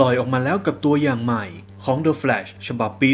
ล่อยออกมาแล้วกับตัวอย่างใหม่ของ The Flash ฉบับปี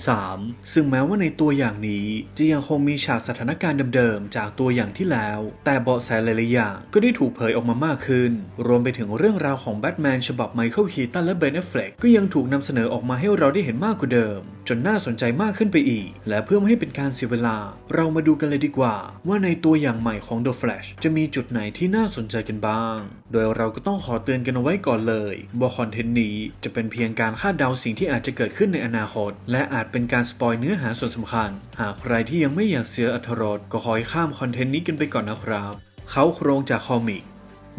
2023 ซึ่งแม้ว่าในตัวอย่างนี้จะยังคงมีฉากสถานการณ์เดิมๆ จากตัวอย่างที่แล้ว แต่เบาะแสหลายๆอย่างก็ได้ถูกเผยออกมามากขึ้น รวมไปถึงเรื่องราวของแบทแมนฉบับไมเคิลคีตันและเบนเอฟเฟลกก็ยังถูกนำเสนอออกมาให้เราได้เห็นมากกว่าเดิม จนน่าสนใจมากขึ้นไปอีก และเพื่อไม่ให้เป็นการเสียเวลา เรามาดูกันเลยดีกว่า ว่าในตัวอย่างใหม่ของ The Flash จะมีจุดไหนที่น่าสนใจกันบ้าง โดยเราก็ต้องขอเตือนกันเอาไว้ก่อนเลยว่าคอนเทนต์นี้จะเป็นเพียงการคาดเดาสิ่งที่อาจจะเกิดขึ้นในอนาคต และอาจเป็นการสปอยเนื้อหาส่วนสำคัญ หากใครที่ยังไม่อยากเสียอรรถรสก็ขอให้ข้ามคอนเทนต์นี้กันไปก่อนนะครับ เขาโครงจากคอมิก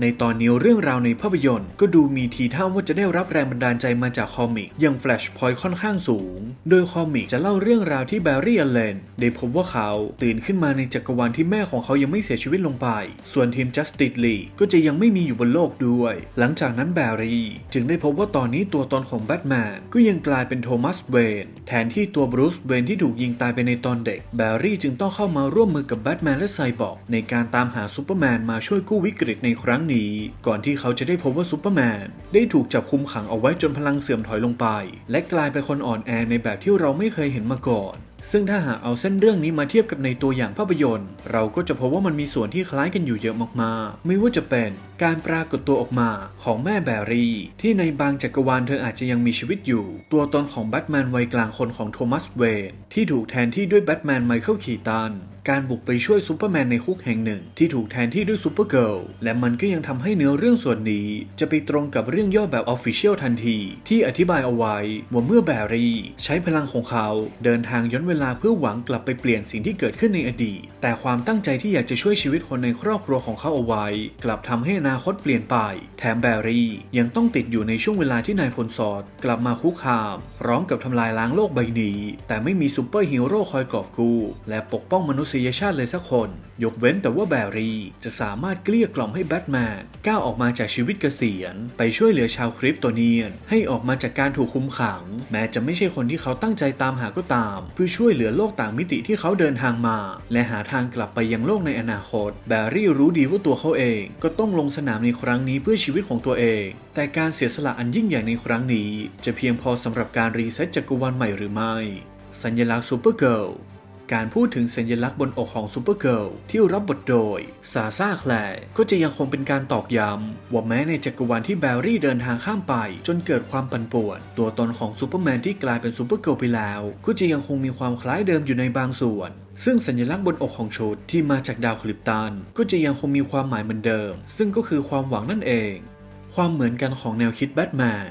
ในตอนนี้เรื่องราวในภาพยนตร์ก็ดูมีทีท่าว่าจะได้รับแรงบันดาลใจมาจากคอมิกอย่าง Flashpoint ค่อนข้างสูง โดยคอมิกจะเล่าเรื่องราวที่แบร์รี่อเลนได้พบว่าเขาตื่นขึ้นมาในจักรวาลที่แม่ของเขายังไม่เสียชีวิตลงไป ส่วนทีม Justice League ก็จะยังไม่มีอยู่บนโลกด้วย หลังจากนั้นแบร์รี่ จึงได้พบว่าตอนนี้ตัวตนของแบทแมนก็ยังกลายเป็นโทมัสเวนแทนที่ตัวบรูซเวนที่ถูกยิงตายไปในตอนเด็ก แบร์รี่จึงต้องเข้ามาร่วมมือกับแบทแมนและไซบอร์กในการตามหาซูเปอร์แมนมาช่วยกู้วิกฤตในครั้งนี้ก่อนที่เขาจะได้พบว่าซูเปอร์แมนได้ถูกจับคุมขังเอาไว้จนพลังเสื่อมถอยลงไป และกลายเป็นคนอ่อนแอในแบบที่เราไม่เคยเห็นมาก่อน ซึ่งถ้าหากเอาเส้นเรื่องนี้มาเทียบกับในตัวอย่างภาพยนตร์ เราก็จะพบว่ามันมีส่วนที่คล้ายกันอยู่เยอะมากๆ ไม่ว่าจะเป็นการปรากฏตัวออกมาของแม่แบรี่ ที่ในบางจักรวาลเธออาจจะยังมีชีวิตอยู่ ตัวตนของแบทแมนวัยกลางคนของโทมัสเวนที่ถูกแทนที่ด้วยแบทแมนไมเคิลคีตันการบุกไปช่วยซูเปอร์แมนในคุกแห่งหนึ่ง ที่ถูกแทนที่ด้วยซูเปอร์เกิลและมันก็ยังทำให้เนื้อเรื่องส่วนนี้ จะไปตรงกับเรื่องย่อแบบออฟฟิเชียลทันที ที่อธิบายเอาไว้ว่าเมื่อแบรี่ ใช้พลังของเขาเดินทางย้อนเวลาเพื่อหวังกลับไปเปลี่ยนสิ่งที่เกิดขึ้นในอดีต แต่ความตั้งใจที่อยากจะช่วยชีวิตคนในครอบครัวของเขาเอาไว้ กลับทำให้อนาคตเปลี่ยนไป แถมแบรี่ยังต้องติดอยู่ในช่วงเวลาที่นายพลสอด กลับมาคุกคาม พร้อมกับทำลายล้างโลกใบนี้ แต่ไม่มีซูเปอร์ฮีโร่คอยกอบกู้ และปกป้องมนุษยชาติเลยสักคน ยกเว้นแต่ว่าแบรี่ จะสามารถเกลี้ยกล่อมให้แบทแมนก้าวออกมาจากชีวิตเกษียณ ไปช่วยเหลือชาวคริปโตเนียน ให้ออกมาจากการถูกคุมขัง แม้จะไม่ใช่คนที่เขาตั้งใจตามหาก็ตาม เพื่อช่วยเหลือโลกต่างมิติที่เขาเดินทางมา และหาทางกลับไปยังโลกในอนาคต แบรี่รู้ดีว่าตัวเขาเอง ก็ต้องลงสนามในครั้งนี้เพื่อชีวิตของตัวเอง แต่การเสียสละอันยิ่งใหญ่ในครั้งนี้ จะเพียงพอสำหรับการรีเซ็ตจักรวาลใหม่หรือไม่ สัญลักษณ์ซูเปอร์เกิล การพูดถึงสัญลักษณ์บนอกของซูเปอร์เกิลที่รับบทโดยซาซาแคลร์ก็จะยังคงเป็นการตอกย้ำว่าแม้ในจักรวาลที่แบร์รี่เดินทางข้ามไป จนเกิดความปั่นป่วน ตัวตนของซูเปอร์แมนที่กลายเป็นซูเปอร์เกิลไปแล้ว ก็จะยังคงมีความคล้ายเดิมอยู่ในบางส่วนซึ่งสัญลักษณ์บนอกของชุดที่มาจากดาวคลิปตันก็จะยังคงมีความหมายเหมือนเดิม ซึ่งก็คือความหวังนั่นเอง ความเหมือนกันของแนวคิดแบทแมน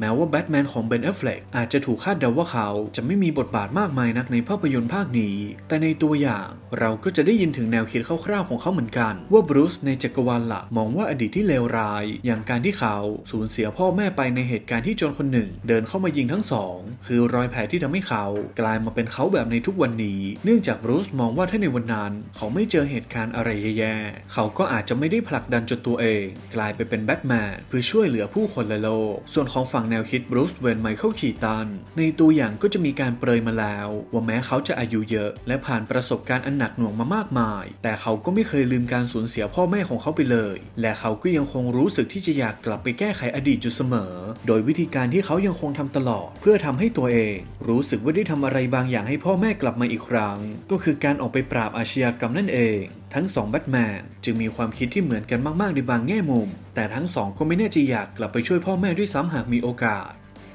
แม้ว่าแบทแมนของเบน a อฟเฟลกอาจจะถูกคาดเดาว่าเขาจะไม่มีบทบาทมากมายนักในภาพยนตร์ภาคนี้ แต่ในตัวอย่างเราก็จะได้ยินถึงแนวคิดคร่าวๆของเขาเหมือนกัน ว่าบรูซในจักรวาลหลักมองว่าอดีตที่เลวร้าย อย่างการที่เขาสูญเสียพ่อแม่ไปในเหตุการณ์ที่โจรคนหนึ่ง เดินเข้ามายิงทั้งสอง คือรอยแผลที่ทำให้เขากลายมาเป็นเขาแบบในทุกวันนี้ เนื่องจากบรูซมองว่าถ้าในวันนั้นเขาไม่เจอเหตุการณ์อะไรแย่ๆเขาก็อาจจะไม่ได้ผลักดันจนตัวเอง กลายไปเป็นแบทแมนเพื่อช่วยเหลือผู้คนและโลก ส่วนของฝั่งงแนวคิดบรูซเวนไมเคิลคีตันในตัวอย่างก็จะมีการเปรยมาแล้ว ว่าแม้เขาจะอายุเยอะ และผ่านประสบการณ์อันหนักหน่วงมามากมาย แต่เขาก็ไม่เคยลืมการสูญเสียพ่อแม่ของเขาไปเลย และเขาก็ยังคงรู้สึกที่จะอยากกลับไปแก้ไขอดีตอยู่เสมอ โดยวิธีการที่เขายังคงทำตลอด เพื่อทำให้ตัวเอง รู้สึกว่าได้ทำอะไรบางอย่างให้พ่อแม่กลับมาอีกครั้ง ก็คือการออกไปปราบอาชญากรรมนั่นเอง ทั้งสองแบทแมนจึงมีความคิดที่เหมือนกันมาก ๆ ในบางแง่มุม แต่ทั้งสองก็ไม่แน่ใจอยากกลับไปช่วยพ่อแม่ด้วยซ้ำหากมีโอกาส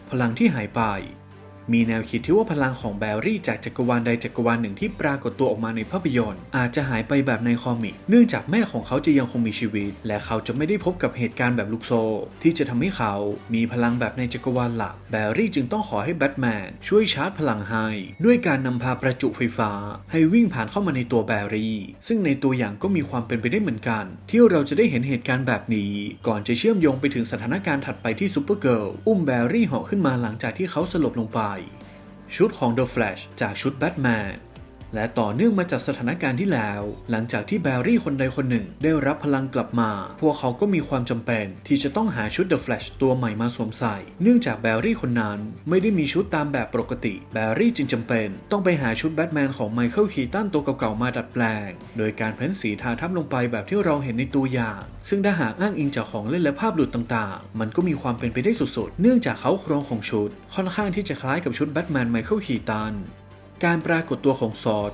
พลังที่หายไป มีแนวคิดที่ว่าพลังของแบรี่จากจักรวาลใดจักรวาลหนึ่งที่ปรากฏตัวออกมาในภาพยนตร์ อาจจะหายไปแบบในคอมิก เนื่องจากแม่ของเขาจะยังคงมีชีวิต และเขาจะไม่ได้พบกับเหตุการณ์แบบลูกโซที่จะทำให้เขามีพลังแบบในจักรวาลหลัก แบรี่จึงต้องขอให้แบทแมนช่วยชาร์จพลังให้ด้วยการนำพาประจุไฟฟ้า ให้วิ่งผ่านเข้ามาในตัวแบรี่ ซึ่งในตัวอย่างก็มีความเป็นไปได้เหมือนกัน ที่เราจะได้เห็นเหตุการณ์แบบนี้ ก่อนจะเชื่อมโยงไปถึงสถานการณ์ถัดไปที่ซูเปอร์เกิร์ลอุ้มแบรี่เหาะขึ้นมาหลังจากที่เขาสลบลงไป ชุดของ The Flash จากชุด Batman และต่อเนื่องมาจากสถานการณ์ที่แล้ว หลังจากที่แบรี่คนใดคนหนึ่ง ได้รับพลังกลับมา พวกเขาก็มีความจำเป็น ที่จะต้องหาชุด The Flash ตัวใหม่มาสวมใส่ เนื่องจากแบรี่คนนั้นไม่ได้มีชุดตามแบบปกติ แบรี่จึงจำเป็น ต้องไปหาชุดแบทแมนของไมเคิลคีตันตัวเก่าๆมาดัดแปลง โดยการเพ้นสีทาทับลงไปแบบที่เราเห็นในตัวอย่าง ซึ่งถ้าหากอ้างอิงจากของเล่นและภาพหลุดต่างๆ มันก็มีความเป็นไปได้สุดๆ เนื่องจากเขาโครงของชุด ค่อนข้างที่จะคล้ายกับชุดแบทแมนไมเคิลคีตัน การปรากฏตัวของซอด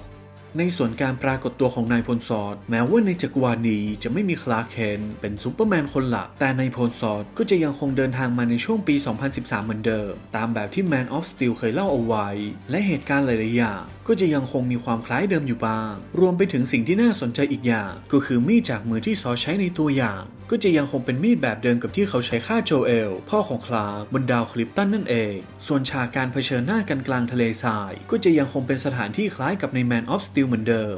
ในส่วนการปรากฏตัวของนายพลซอดแม้ว่าในจักรวาลนี้จะไม่มีคลาร์เคนเป็นซูเปอร์แมนคนหลัก แต่นายพลซอดก็จะยังคงเดินทางมาในช่วงปี 2013 เหมือนเดิม ตามแบบที่ Man of Steel เคยเล่าเอาไว้ และเหตุการณ์หลาย ๆ อย่าง ก็จะยังคงมีความคล้ายเดิมอยู่บ้าง รวมไปถึงสิ่งที่น่าสนใจอีกอย่าง ก็คือมีดจากมือที่ซอดใช้ในตัวอย่าง ก็จะยังคงเป็นมีดแบบเดิมกับที่เขาใช้ฆ่าโจเอล พ่อของคลาบนดาวคลิปตันนั่นเอง ส่วนฉากการเผชิญหน้ากันกลางทะเลทราย ก็จะยังคงเป็นสถานที่คล้ายกับใน Man of Steel เหมือนเดิม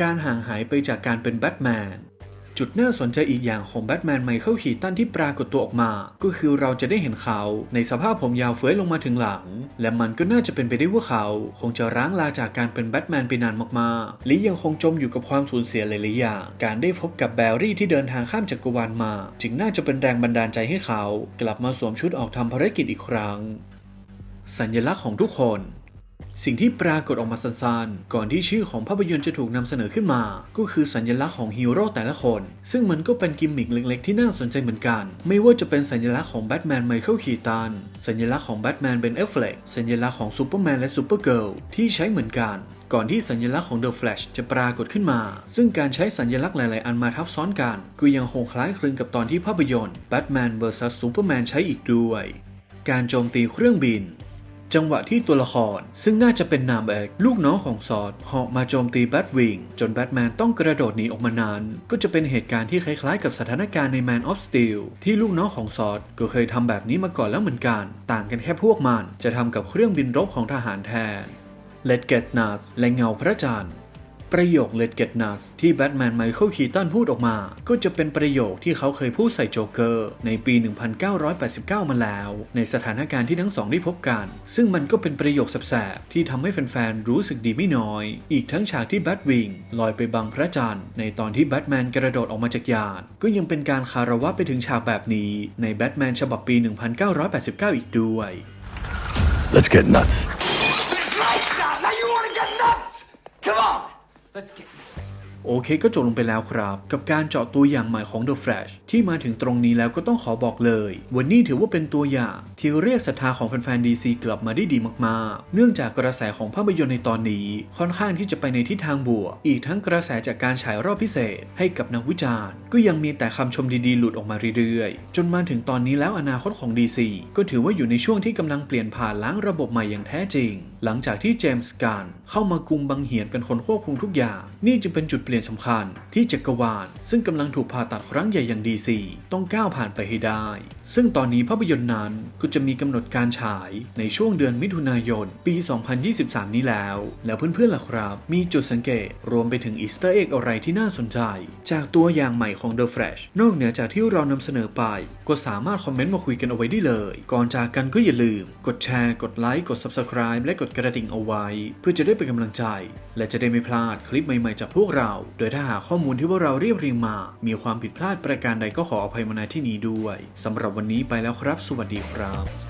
การห่างหายไปจากการเป็นแบทแมน จุดน่าสนใจอีกอย่างของแบทแมนไมเคิลคีตันที่ปรากฏตัวออกมา ก็คือเราจะได้เห็นเขาในสภาพผมยาวเฟ้ยลงมาถึงหลัง และมันก็น่าจะเป็นไปได้ว่าเขา คงจะร้างลาจากการเป็นแบทแมนไปนานมากๆ และยังคงจมอยู่กับความสูญเสียหลายๆอย่าง การได้พบกับแบรี่ที่เดินทางข้ามจักรวาลมา จึงน่าจะเป็นแรงบันดาลใจให้เขา กลับมาสวมชุดออกทำภารกิจอีกครั้ง สัญลักษณ์ของทุกคน สิ่งที่ปรากฏออกมาสั้นๆ ก่อนที่ชื่อของภาพยนตร์จะถูกนำเสนอขึ้นมา ก็คือสัญลักษณ์ของฮีโร่แต่ละคน ซึ่งมันก็เป็นกิมมิคเล็กๆ ที่น่าสนใจเหมือนกัน ไม่ว่าจะเป็นสัญลักษณ์ของแบทแมนไมเคิลคีตัน สัญลักษณ์ของแบทแมนเบนเอฟเฟลกสัญลักษณ์ของซูเปอร์แมนและซูเปอร์เกิลที่ใช้เหมือนกันก่อนที่สัญลักษณ์ของ The Flash จะปรากฏขึ้นมา ซึ่งการใช้สัญลักษณ์หลาย ๆ อันมาทับซ้อนกัน ก็ยังคงคล้ายคลึงกับตอนที่ภาพยนตร์ Batman vs Superman ใช้อีกด้วย การโจมตีเครื่องบิน จังหวะที่ตัวละคร ซึ่งน่าจะเป็นนามแอกลูกน้องของซอดเหาะมาโจมตีแบทวิงจนแบทแมนต้องกระโดดหนีออกมานาน ก็จะเป็นเหตุการณ์ที่คล้ายๆกับสถานการณ์ใน Man of Steel ที่ลูกน้องของซอดก็เคยทำแบบนี้มาก่อนแล้วเหมือนกัน ต่างกันแค่พวกมันจะทำกับเครื่องบินรบของทหารแทน Let Get Nuts และเงาพระจันทร์ ประโยค Let Get Nuts ที่แบทแมนไมเคิลคีตันพูดออกมา ก็จะเป็นประโยคที่เขาเคยพูดใส่โจ๊กเกอร์ในปี 1989 มาแล้ว ในสถานการณ์ที่ทั้งสองได้พบกัน ซึ่งมันก็เป็นประโยคแสบๆที่ทำให้แฟนๆ รู้สึกดีไม่น้อย อีกทั้งฉากที่แบทวิงลอยไปบังพระจันทร์ในตอนที่แบทแมนกระโดดออกมาจากยานก็ยังเป็นการคารวะไปถึงฉากแบบนี้ในแบทแมนฉบับปี 1989 อีกด้วย Let's get nuts. Let's get. โอเคก็จบลงไปแล้วครับ กับการเจาะตัวอย่างใหม่ของ The Flash ที่มาถึงตรงนี้แล้วก็ต้องขอบอกเลย วันนี้ถือว่าเป็นตัวอย่าง ที่เรียกศรัทธาของแฟนๆ DC กลับมาได้ดีมากๆ เนื่องจากกระแสของภาพยนตร์ในตอนนี้ ค่อนข้างที่จะไปในทิศทางบวก อีกทั้งกระแสจากการฉายรอบพิเศษ ให้กับนักวิจารณ์ ก็ยังมีแต่คำชมดีๆ หลุดออกมาเรื่อยๆ จนมาถึงตอนนี้แล้วอนาคตของ DC ก็ถือว่าอยู่ในช่วงที่กำลังเปลี่ยนผ่านล้างระบบใหม่อย่างแท้จริง หลังจากที่เจมส์การเข้ามากุมบังเหียนเป็นคนควบคุมทุกอย่าง นี่จึงเป็นจุดลี่ยนสำคัญที่จักรวาลซึ่งกำลังถูกผ่าตัดครั้งใหญ่อย่าง DC ต้องก้าวผ่านไปให้ได้ ซึ่งตอนนี้ภาพยนตร์นั้นก็จะมีกำหนดการฉายในช่วงเดือนมิถุนายน ปี 2023 นี้แล้ว แล้วเพื่อนๆล่ะครับ มีจุดสังเกตรวมไปถึงอีสเตอร์เอ็กอะไรที่น่าสนใจ จากตัวอย่างใหม่ของ The Flash นอกเหนือจากที่เรานำเสนอไป ก็สามารถคอมเมนต์มาคุยกันเอาไว้ได้เลย ก่อนจากกันก็อย่าลืม กดแชร์ กดไลค์ กด Subscribe และกดกระดิ่งเอาไว้ เพื่อจะได้เป็นกำลังใจ และจะได้ไม่พลาดคลิปใหม่ๆจากพวกเรา โดยถ้าหากข้อมูลที่พวกเราเรียบเรียงมา มีความผิดพลาดประการใดก็ขออภัยมาณที่นี้ด้วยสำหรับวันนี้ไปแล้วครับ สวัสดีครับ